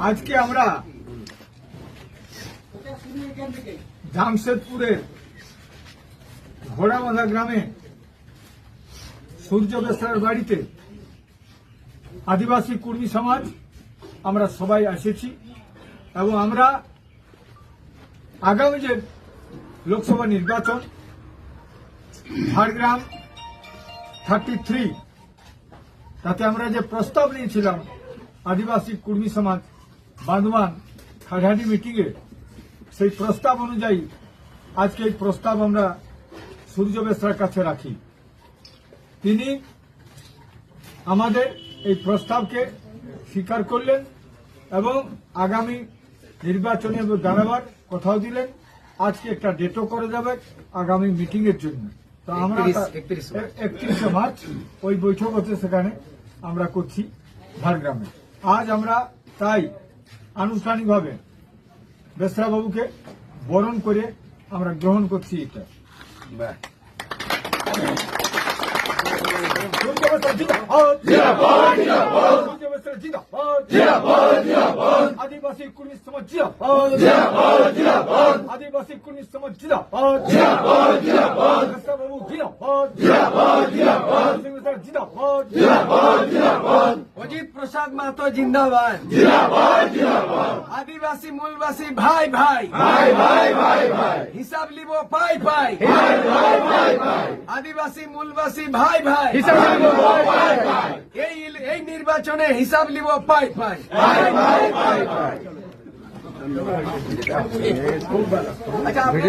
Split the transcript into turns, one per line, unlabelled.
আজকে আমরা জামশেদপুরের ঘোড়াবাঁধা গ্রামে সূর্য বেসরার বাড়িতে আদিবাসী কর্মী সমাজ আমরা সবাই এসেছি এবং আমরা আগামী যে লোকসভা নির্বাচন, ঝাড়গ্রাম থার্টি থ্রি তাতে আমরা যে প্রস্তাব নিয়েছিলাম আদিবাসী কর্মী সমাজ বান্ধবান খাঘাটি মিটিংয়ে সেই প্রস্তাব অনুযায়ী আজকে এই প্রস্তাব আমরা সূর্য বেসরার কাছে রাখি। তিনি আমাদের এই প্রস্তাবকে স্বীকার করলেন এবং আগামী নির্বাচনে দাঁড়াবার কথাও দিলেন। আজকে একটা ডেটও করে যাবে আগামী মিটিং এর জন্য। তো আমরা একত্রিশে মার্চ ওই বৈঠক হচ্ছে সেখানে আমরা করছি ঝাড়গ্রামে। আজ আমরা তাই আনুষ্ঠানিকভাবে বেসরা বাবুকে বরণ করে আমরা গ্রহণ করছি এটা। আদিবাসী কুর্মী সমাজ আদিবাসী কুর্মী সমাজ বাবু জিন্দাবাদ
অজিত প্রসাদ মাহাতো জিন্দাবাদ আদিবাসী মূলবাসী ভাই ভাই হিসাব লিব পাই পাই আদিবাসী মূলবাসী ভাই ভাই এই এই নির্বাচনে হিসাব লিব পাই পাই আচ্ছা আপনি-